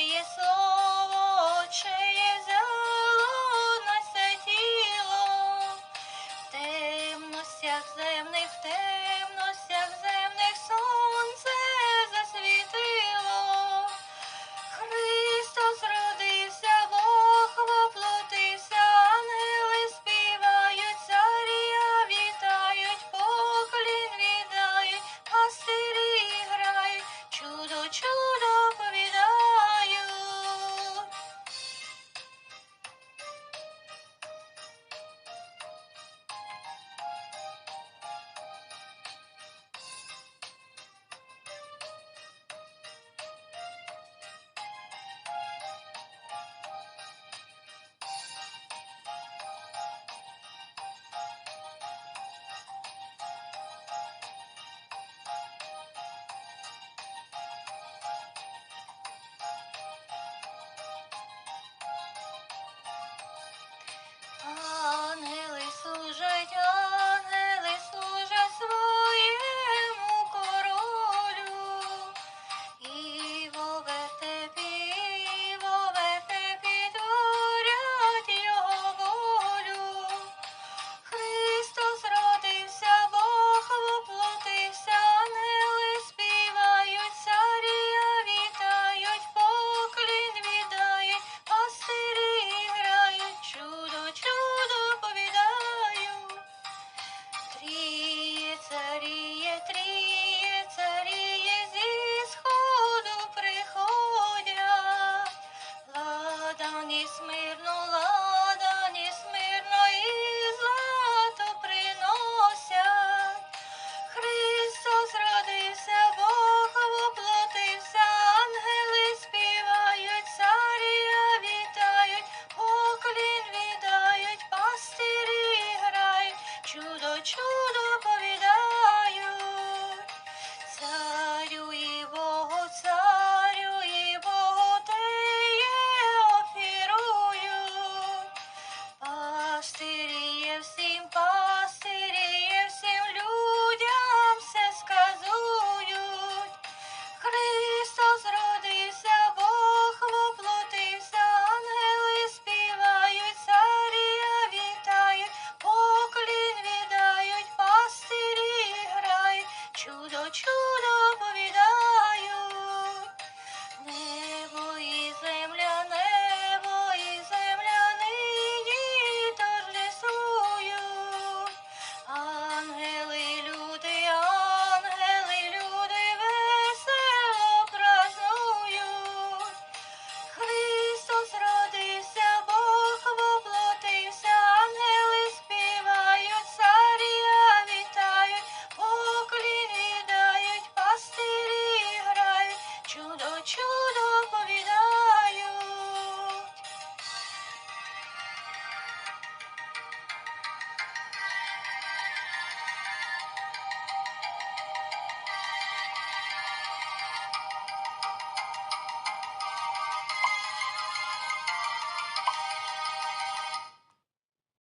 є солодшеє зело нося в темностях земних, в земних сонце засвітило. Христос родився, Бог воплотився, ангели співають, царя вітають, поклін віддають, грають, чудо, чудо. всім пасирі, всім людям все сказують. Христос родився, Бог воплотився, ангели співають, царія вітають, поклін віддають, пастирі грають, чудо, чудо.